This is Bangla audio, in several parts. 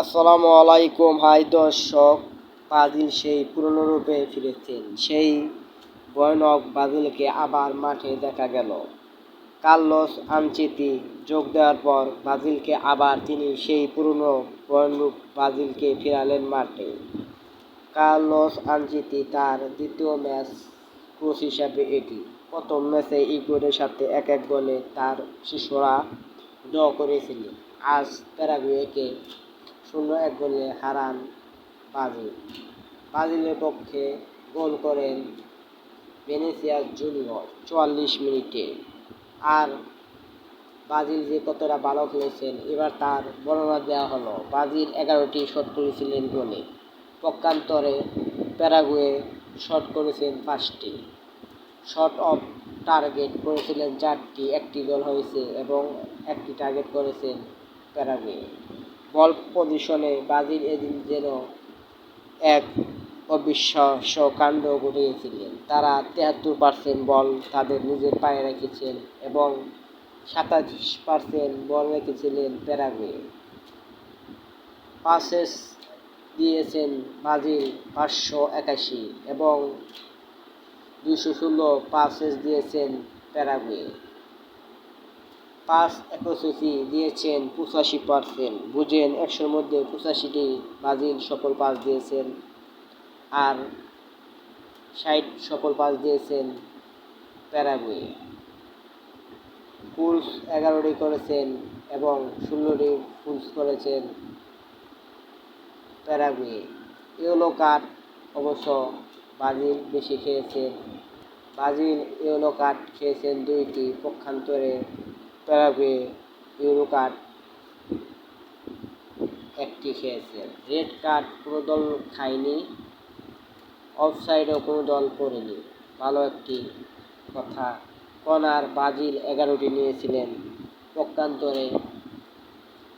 আসসালামু আলাইকুম। হাই দর্শক ব্রাজিল সেই পুরনো রূপে ফিরেছেন। সেই ভয়ানক ব্রাজিলকে আবার মাঠে দেখা গেল। কার্লোস আনচেতি যোগ দেওয়ার পর ব্রাজিলকে আবার তিনি সেই পুরনো ভয়ানক ব্রাজিলকে ফেরালেন মাঠে। কার্লোস আনচেতি তার দ্বিতীয় ম্যাচ কোচ হিসাবে এটি। প্রথম ম্যাচে ইকুয়েডের সাথে এক এক গোলে তার শিশুরা ড্র করেছিলেন আজ প্যারাগুয়েকে শূন্য এক গোলে হারান ব্রাজিল ব্রাজিলের পক্ষে গোল করেন ভেনেসিয়াস জুনিয়র চুয়াল্লিশ মিনিটে। আর ব্রাজিল যে কতটা ভালো খেলেছেন, এবার তার বর্ণনা দেওয়া হলো। ব্রাজিল এগারোটি শট করেছিলেন গোলে। পক্ষান্তরে প্যারাগুয়ে শট করেছেন পাঁচটি। শট অফ টার্গেট করেছিলেন চারটি, একটি গোল হয়েছে এবং একটি টার্গেট করেছেন প্যারাগুয়ে। বল পজিশনে ব্রাজিল এদিন যেন এক অবিশ্বাস্য কাণ্ড ঘটিয়েছিলেন। তারা তেহাত্তর পার্সেন্ট বল তাদের নিজের পায়ে রেখেছেন এবং সাতাশ পার্সেন্ট বল রেখেছিলেন প্যারাগুয়ে। পাসেস দিয়েছেন ব্রাজিল পাঁচশো একাশি এবং দুশো ষোলো পাসেস দিয়েছেন প্যারাগুয়ে। পাস অ্যাকুরেসি দিয়েছেন পঁচাশি পার্সেন্ট। বুঝেন, একশোর মধ্যে পঁচাশিটি ব্রাজিল সফল পাস দিয়েছেন আর ষাট সফল পাস দিয়েছেন প্যারাগুয়ে। ফুলস এগারোটি করেছেন এবং ষোলোটি ফুলস করেছেন প্যারাগুয়ে। ইয়েলো কার্ড অবশ্য ব্রাজিল বেশি খেয়েছেন ব্রাজিল ইয়েলো কার্ড খেয়েছেন দুইটি পক্ষান্তরে। প্যারাগুয়ে ইয়েলো কার্ড একটি খেয়েছেন রেড কার্ড কোনো দল খায়নি, অফসাইডও কোনো দল করেনি। ভালো একটি কথা। কনার ব্রাজিল এগারোটি নিয়েছিলেন। পক্ষান্তরে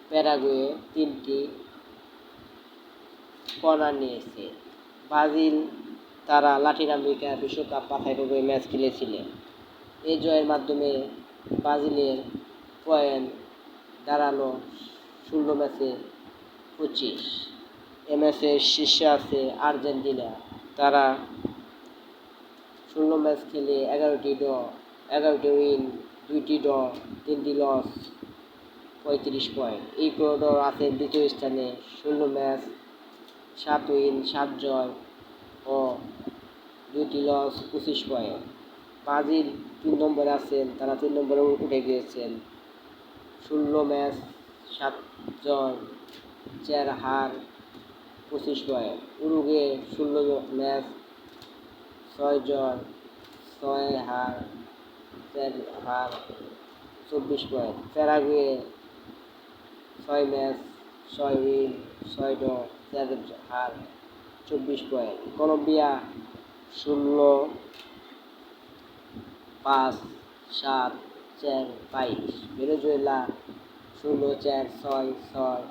প্যারাগুয়ে তিনটি কর্নার নিয়েছে। ব্রাজিল তারা লাটিন আমেরিকা বিশ্বকাপ পর্বে ম্যাচ খেলেছিলেন এই জয়ের মাধ্যমে ব্রাজিলের পয়েন্ট দাঁড়াল ষোলো ম্যাচে পঁচিশ। এ ম্যাচের শীর্ষে আছে আর্জেন্টিনা। তারা ষোলো ম্যাচ খেলে এগারোটি ড এগারোটি উইন, দুইটি ড তিনটি লস, পঁয়ত্রিশ পয়েন্ট। এই ইকুয়েডর আছে দ্বিতীয় স্থানে, ষোলো ম্যাচ, সাত উইন, সাত জয় ও দুইটি লস, পঁচিশ পয়েন্ট। ব্রাজিল তিন নম্বরে আছেন, তারা তিন নম্বরে উঠে গিয়েছেন। ষোলো ম্যাচ সাত জয় চার হার, পঁচিশ পয়েন্ট উরুগে ষোলো ম্যাচ ছয় জয় ছয় হার, চার হার, চব্বিশ পয়েন্ট প্যারাগুয়ে ছয় ম্যাচ, ছয় উইন, ছয় ড চার হার, চব্বিশ পয়েন্ট কলম্বিয়া ষোলো পাঁচ, সাত চার বাইশ। ভেনেজুয়েলা ষোলো, চার, ছয় ছয়,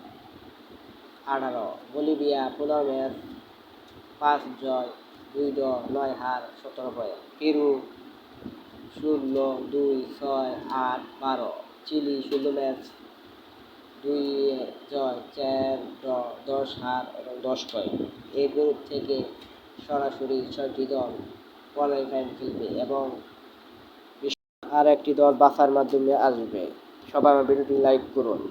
আঠারো। বলিভিয়া পনেরো ম্যাচ, পাঁচ জয়, দুই ড নয় হার, সতেরো পয়েন্ট। পেরু ষোলো, দুই, ছয়, আট, বারো। চিলি ষোলো ম্যাচ, দুই জয়, চার ড দশ হার এবং দশ পয়েন্ট। এই গ্রুপ থেকে সরাসরি ছয়টি দল কোয়ালিফাইং খেলবে এবং আর একটি দল বাছার মাধ্যমে আসবে। সবাই আমার ভিডিওটি লাইক করুন।